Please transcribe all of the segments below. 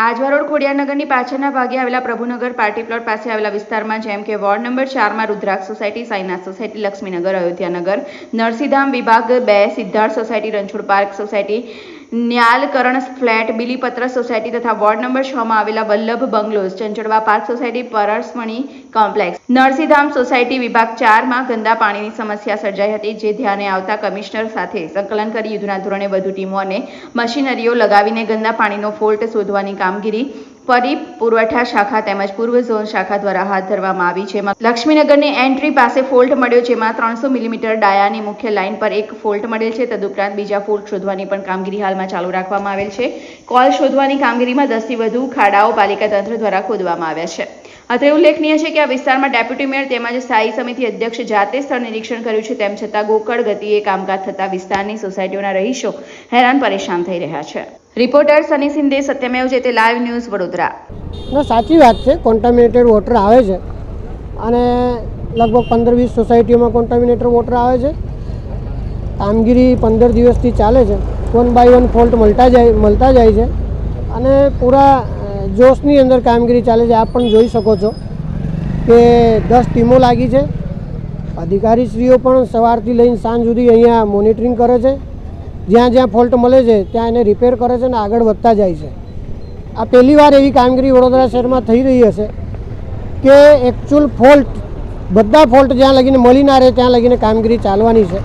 Ajwa road ખોડિયારનગરની પાછળના ભાગે આવેલા પ્રભુનગર પાર્ટી પ્લોટ પાસે આવેલા વિસ્તારમાં જેમ કે વોર્ડ નંબર ચારમાં રુદ્રાક્ષ સોસાયટી, સાઈનાથ સોસાયટી, લક્ષ્મીનગર, અયોધ્યાનગર નરસિંહધામ વિભાગ બે, Siddharth society, Ranchhod park society Nyalkaran flat Bilipatra society તથા વોર્ડ નંબર છ માં આવેલા Vallabh bungalows Chanchodwa park society, Parasmani complex. Narsinhdham society વિભાગ ચારમાં ગંદા પાણીની સમસ્યા સર્જાઈ હતી, જે ધ્યાને આવતા કમિશનર સાથે સંકલન કરી યુદ્ધના ધોરણે વધુ ટીમો અને મશીનરીઓ લગાવીને ગંદા પાણીનો ફોલ્ટ શોધવાની કામગીરી પરી પુરવઠા શાખા તેમજ પૂર્વ ઝોન શાખા દ્વારા હાથ ધરવામાં આવી છે. લક્ષ્મીનગરની એન્ટ્રી પાસે ફોલ્ટ મળ્યો જેમાં ત્રણસો મિલીમીટર ડાયાની મુખ્ય લાઇન પર એક ફોલ્ટ મળેલ છે. તદુપરાંત બીજા ફોલ્ટ શોધવાની પણ કામગીરી હાલમાં ચાલુ રાખવામાં આવેલ છે. કોલ શોધવાની કામગીરીમાં દસથી વધુ ખાડાઓ પાલિકા તંત્ર દ્વારા ખોદવામાં આવ્યા છે. અત્રે ઉલ્લેખનીય છે કે આ વિસ્તારમાં ડેપ્યુટી મેયર તેમજ સ્થાયી સમિતિ અધ્યક્ષ જાતે સ્થળ નિરીક્ષણ કર્યું છે. તેમ છતાં ગોકળ ગતિએ કામકાજ થતા વિસ્તારની સોસાયટીઓના રહીશો હેરાન પરેશાન થઈ રહ્યા છે. રિપોર્ટર સની સિંધે સત્યમેવ જે તે લાઈવ ન્યૂઝ વડોદરા. ના, સાચી વાત છે કોન્ટામિનેટેડ વોટર આવે છે. અને લગભગ પંદર વીસ સોસાયટીઓમાં કોન્ટામિનેટેડ વોટર આવે છે. કામગીરી પંદર દિવસથી ચાલે છે. વન બાય વન ફોલ્ટ મળતા જાય મળતા જાય છે. અને પૂરા જોશની અંદર કામગીરી ચાલે છે. આપ પણ જોઈ શકો છો કે દસ ટીમો લાગી છે. અધિકારીશ્રીઓ પણ સવારથી લઈને સાંજ સુધી અહીંયા મોનિટરિંગ કરે છે. જ્યાં જ્યાં ફોલ્ટ મળે છે, ત્યાં એને રિપેર કરે છે અને આગળ વધતા જાય છે. આ પહેલી વાર એવી કામગીરી વડોદરા શહેરમાં થઈ રહી હશે કે એકચ્યુઅલ ફોલ્ટ બધા ફોલ્ટ જ્યાં લગીને મળી ના રહે, ત્યાં લગીને કામગીરી ચાલવાની છે.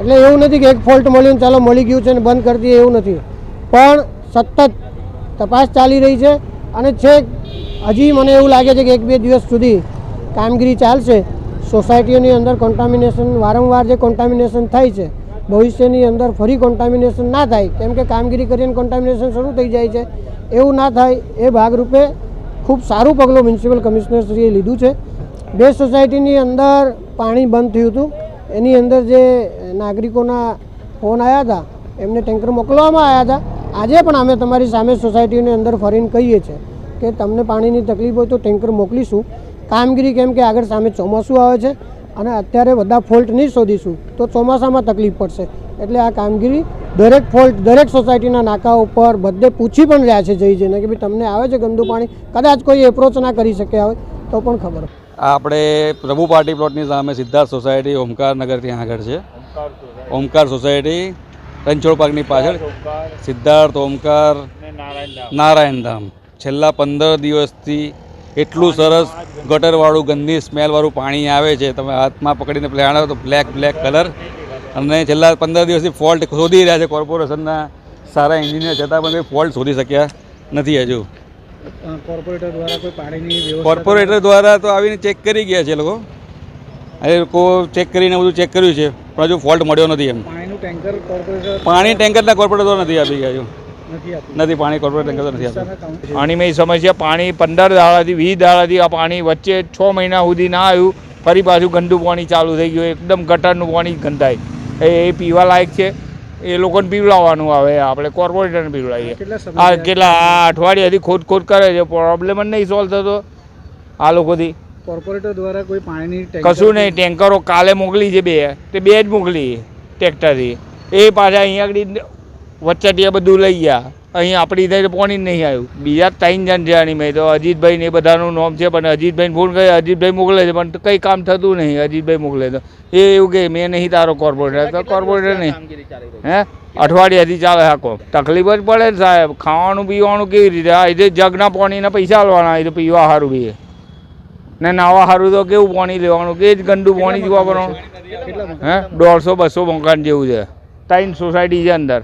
એટલે એવું નથી કે એક ફોલ્ટ મળ્યું ચાલો મળી ગયું છે ને બંધ કરી દઈએ, એવું નથી. પણ સતત તપાસ ચાલી રહી છે અને છેક હજી મને એવું લાગે છે કે એક બે દિવસ સુધી કામગીરી ચાલશે. સોસાયટીઓની અંદર કોન્ટામિનેશન વારંવાર જે કોન્ટામિનેશન થાય છે ભવિષ્યની અંદર ફરી કોન્ટામિનેશન ના થાય. કેમ કે કામગીરી કરીને કોન્ટામિનેશન શરૂ થઈ જાય છે. એવું ના થાય એ ભાગરૂપે ખૂબ સારું પગલું મ્યુનિસિપલ કમિશનરશ્રીએ લીધું છે. બે સોસાયટીની અંદર પાણી બંધ થયું હતું. એની અંદર જે નાગરિકોના ફોન આવ્યા હતા, એમને ટેન્કર મોકલવામાં આવ્યા હતા. આજે પણ અમે તમારી સામે સોસાયટીની અંદર ફરીને કહીએ છીએ કે તમને પાણીની તકલીફ હોય તો ટેન્કર મોકલીશું. કામગીરી કેમ કે આગળ સામે ચોમાસું આવે છે. અને અત્યારે બધા ફોલ્ટ નહીં શોધીશું તો ચોમાસામાં તકલીફ પડશે. એટલે આ કામગીરી દરેક ફોલ્ટ દરેક સોસાયટીના નાકા ઉપર બધે પૂછી પણ રહ્યા છે જઈ જઈને કે ભાઈ તમને આવે છે ગંદુ પાણી? કદાચ કોઈ એપ્રોચ ના કરી શક્યા હોય તો પણ ખબર આપણે પ્રભુ પાર્ટી પ્લોટની સામે સિદ્ધાર્થ સોસાયટી ઓમકાર નગર ત્યાં આગળ છે. ઓમકાર સોસાયટી રણછોડ પાર્કની પાછળ સિદ્ધાર્થ ઓમકાર નારાયણ ધામ. છેલ્લા પંદર દિવસથી એટલું સરસ ગટરવાળું ગંદી સ્મેલવાળું પાણી આવે છે. તમે હાથમાં પકડીને પ્લાણ તો બ્લેક બ્લેક કલર અને છેલ્લા પંદર દિવસથી ફોલ્ટ શોધી રહ્યા છે કોર્પોરેશનના સારા એન્જિનિયર છતાં પણ કોઈ ફોલ્ટ શોધી શક્યા નથી હજુ. કોર્પોરેટર દ્વારા કોઈ પાણીની કોર્પોરેટર દ્વારા તો આવીને ચેક કરી ગયા છે એ લોકો. એ લોકો ચેક કરીને બધું ચેક કર્યું છે. પણ હજુ ફોલ્ટ મળ્યો નથી એમ. પાણીનું ટેન્કર કોર્પોરેટર પાણી ટેન્કરના કોર્પોરેટર દ્વારા નથી આપી ગયા હજુ. નથી પાણી કોર્પોરેટ ટેન્કર નથી વિસ્તારના કાઉન્સિલ સમસ્યા પાણી પંદર દાડાથી વીસ દાડાથી આ પાણી વચ્ચે છ મહિના સુધી ના આવ્યું. ફરી પાછું ગંદુ પાણી ચાલુ થઈ ગયું. એકદમ ગટરનું પાણી ગંધાય. એ એ પીવા લાયક છે. એ લોકોને પીવડાવવાનું આવે. આપણે કોર્પોરેટરને પીવડાવીએ. આ કેટલા આ અઠવાડિયાથી ખોદ ખોદ કરે છે. પ્રોબ્લેમ જ નહીં સોલ્વ થતો. આ લોકોથી. કોર્પોરેટર દ્વારા કોઈ પાણીની કશું નહીં. ટેન્કરો કાલે મોકલી છે બે. તે બે જ મોકલી. ટ્રેક્ટરથી. એ પાછા અહીંયા આગળ વચ્ચેટિયા બધું લઈ ગયા. અહીં આપણી ત્યાં પોણી નહીં આવ્યું. બીજા ત્રણ જણ છે આની મેં તો. અજીતભાઈ ને બધાનું નામ છે, પણ અજીતભાઈને ફોન કરે અજીતભાઈ મોકલે છે, પણ કંઈ કામ થતું નહીં. અજીતભાઈ મોકલે તો. એ એવું કે, મેં નહીં તારો કોર્પોરેટર તો કોર્પોરેટર નહીં. હે? અઠવાડિયાથી ચાલે આખો. તકલીફ જ પડે ને સાહેબ. ખાવાનું, પીવાનું કેવી રીતે? આ રીતે જગના પાણીના પૈસા આલવાના એ તો પીવા સારું બી ને નાવા સારું તો કેવું પાણી લેવાનું? કે જ ગંદુ પાણી જ વાપરવાનું હે? દોઢસો, બસો મકાન જેવું છે. ત્રણ સોસાયટી છે અંદર.